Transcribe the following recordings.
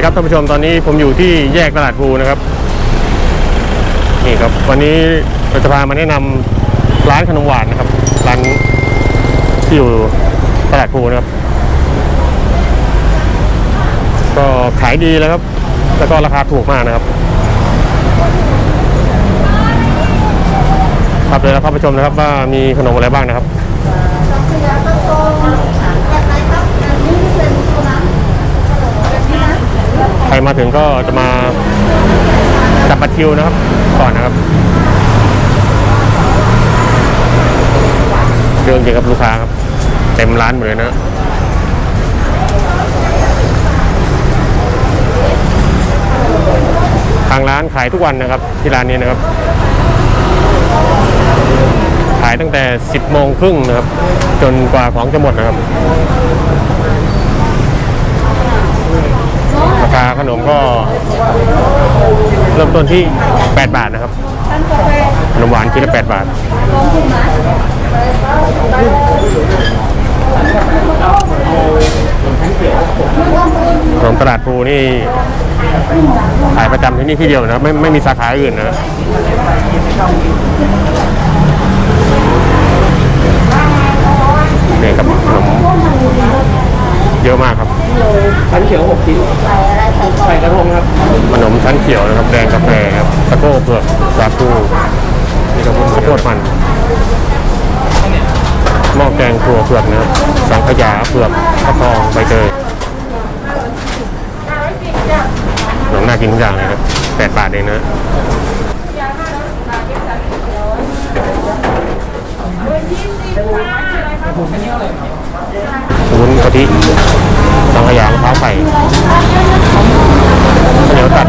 ดีครับท่านผู้ชมตอนนี้ผมอยู่ที่แยกตลาดภูนะครับนี่ครับ วันนี้เราจะพามาแนะนำร้านขนมหวานนะครับร้านที่อยู่ตลาดภูนะครับ ก็ขายดีแล้วครับ แล้วก็ราคาถูกมากนะครับครับเดี๋ยวเราเข้าไปชมนะครับว่ามีขนมอะไรบ้างนะครับ ใคร มาถึงก็จะมาจับบัตรคิวนะครับ ก่อนนะครับเรื่องเกี่ยวกับลูกค้าครับเต็มร้านหมดเลยนะทางร้านขายทุกวันนะครับที่ร้านนี้นะครับ ขายตั้งแต่ 10โมงครึ่งนะครับ จนกว่าของจะหมดนะครับ ราขนมก็เริ่มต้นที่ 8 บาทนะครับขนมหวานคิดละ 8 บาท ขนมตลาดภูนี่ขายประจำที่นี่ที่เดียวนะไม่ไม่มีสาขาอื่นนะนี่ครับขนมเยอะมากครับชั้นเขียวหกชิ้นใส่กระทงครับ ขนมชั้นเขียวนะครับแดงกาแฟครับตะโก้เผือกสาคูนี่ครับข้าวโพดมันหม้อแกงครัวเผือกนะครับสังขยาเผือกข้าวทองใบเตยขนมน่ากินทุกอย่างเลยนะแปดบาทเองนะวุ้นกะทิสังขยามะพร้าวไข่ข้าวเหนียวตัด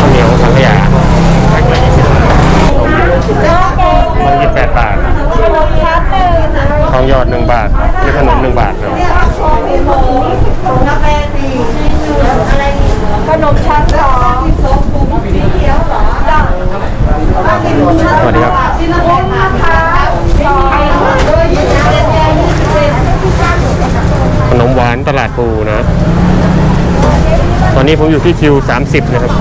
ข้าวเหนียวสังขยาแพ็คละยี่สิบบาทมันยี่แปดบาท ทองหยอดหนึ่งบาทนี่ขนมหนึ่งบาทครับ ขนมชั้นสอง สวัสดีครับ วุ้นมะพร้าวสอง ขนม หวานตลาดปูนะ ตอนนี้ผมอยู่ที่คิว 30 นะครับ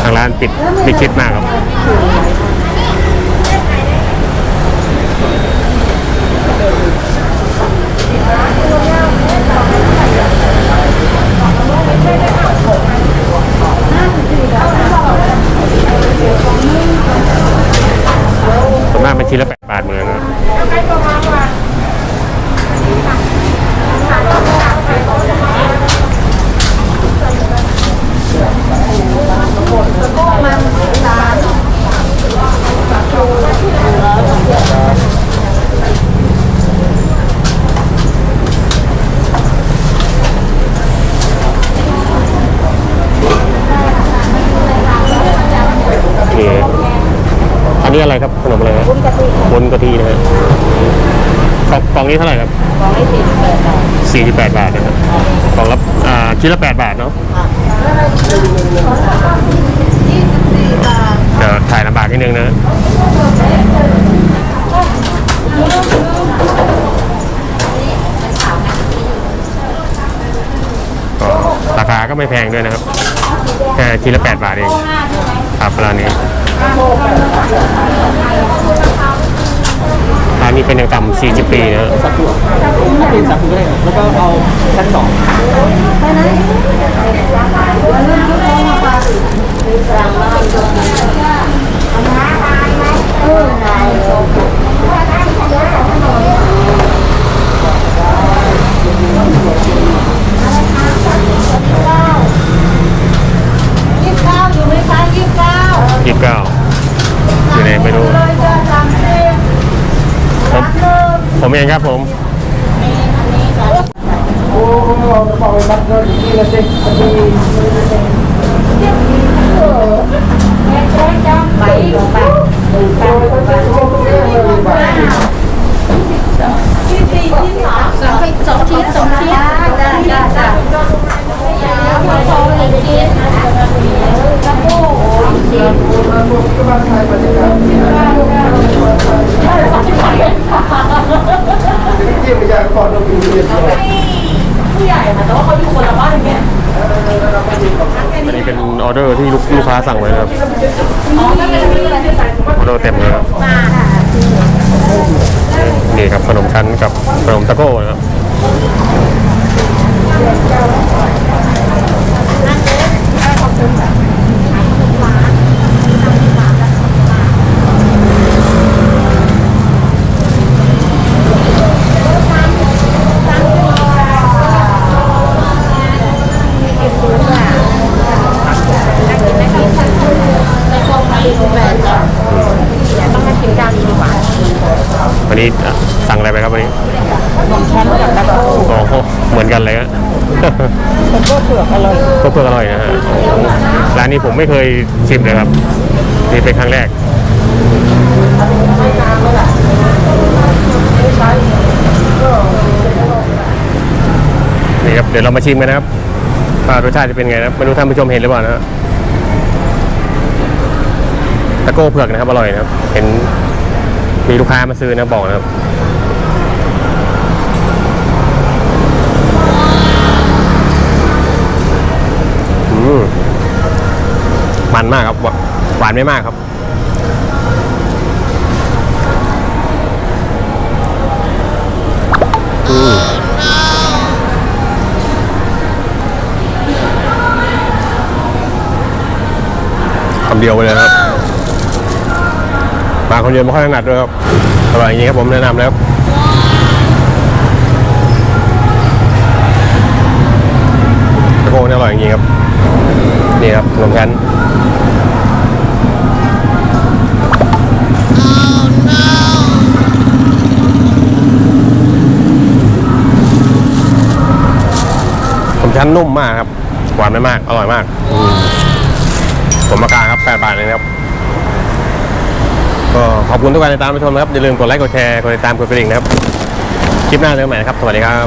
ทางร้านปิดปิดชิดมากครับ ส่วนมากเป็นชิ้นละแปดบาทเหมือนกันนะนี่อันนี้อะไรครับขนมอะไรครับ วุ้นกะทิ บนกะทินะฮะกล่ องนี้เท่าไหร่ครับของไอ้สิบแปดบาท48บาทนะครับกล่องละอ่าชิ้นละ8บาทเนาะยี่สิบสี่บาทเดี๋ยวถ่ายลำบากนิดนึงนะก็ราคาก็ไม่แพงด้วยนะครับแค่ชิ้นละ8บาทเองครับร้านนี้านนี้เป็นอย่างต่ำ40 ปีนะสักครู่ถ้าเป็นสักครู่ก็ได้ครับแล้วก็เอาชั้นสองยี่สิบเก้าอยู่ไหมคะยี่สิบเก้า 29อยู่ในไม่รู้ เลยจะสามสิบ ผม ผมเองครับผม โอ้โหเราบอกไปบัตรเราดีละสิพอดี ไปอยู่ไปที่สี่ที่สามสองสองชิ้น ผู้ใหญ่ค่ะแต่ว่าเขาอยู่คนละบ้านอย่างเงี้ยอันนี้เป็นออเดอร์ที่ลูกลูกค้าสั่งไว้นะครับ อ๋อไม่เป็นไรไม่เป็นไรไม่เป็นไรออเดอร์เต็มเลยครับ มาค่ะ นี่ครับขนมชั้นกับขนมตะโก้นะครับ ต้องมาชิมด้านนี้ดีกว่า วันนี้ อะสั่งอะไรไปครับวันนี้นมแช่กับตะโก้โอ้โหเหมือนกันเลยฮะตะโก้เผือกอร่อยก็เพื่ออร่อยนะฮะโอ้โหร้านนี้ผมไม่เคยชิมเลยครับนี่เป็นครั้งแรก นี่ครับ เดี๋ยวเรามาชิมกันนะครับว่ารสชาติจะเป็นไงนะครับไม่รู้ท่านผู้ชมเห็นหรือเปล่านะฮะตะโก้เผือกนะครับ อร่อยนะครับ เห็นมีลูกค้ามาซื้อนะบอกนะครับ มันมากครับหวานไม่มากครับ อืมคำเดียวไปเลยครับมาคนเดียวไม่ค่อยถนัดด้วยครับอร่อยอย่างนี้ครับผมแนะนำแล้วครับตะโกนอร่อยจริงๆครับ นี่ครับขนมชั้น ชั้นนุ่มมากครับ หวานไม่มาก อร่อยมากอืมผมราคาครับ8บาทเลยนะครับ ก็ขอบคุณทุกการติดตามรับชมนะครับ อย่าลืมกดไลค์ กดแชร์ กดติดตาม กดกระดิ่งนะครับ คลิปหน้าเจอกันใหม่นะครับ สวัสดีครับ